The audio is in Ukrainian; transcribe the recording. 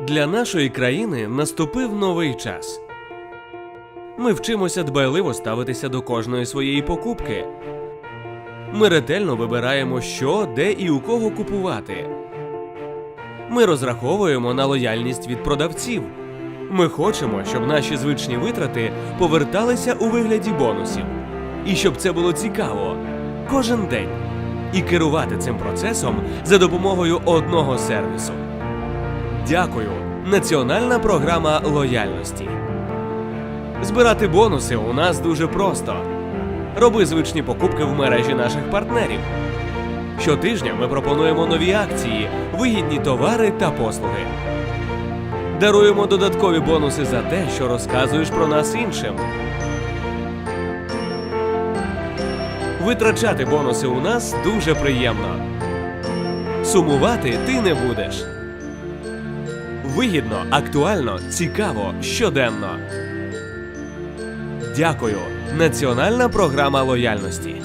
Для нашої країни наступив новий час. Ми вчимося дбайливо ставитися до кожної своєї покупки. Ми ретельно вибираємо, що, де і у кого купувати. Ми розраховуємо на лояльність від продавців. Ми хочемо, щоб наші звичні витрати поверталися у вигляді бонусів. І щоб це було цікаво кожен день. І керувати цим процесом за допомогою одного сервісу. Дякую. Національна програма лояльності. Збирати бонуси у нас дуже просто. Роби звичні покупки в мережі наших партнерів. Щотижня ми пропонуємо нові акції, вигідні товари та послуги. Даруємо додаткові бонуси за те, що розказуєш про нас іншим. Витрачати бонуси у нас дуже приємно. Сумувати ти не будеш. Вигідно, актуально, цікаво, щоденно. Дякую. Національна програма лояльності.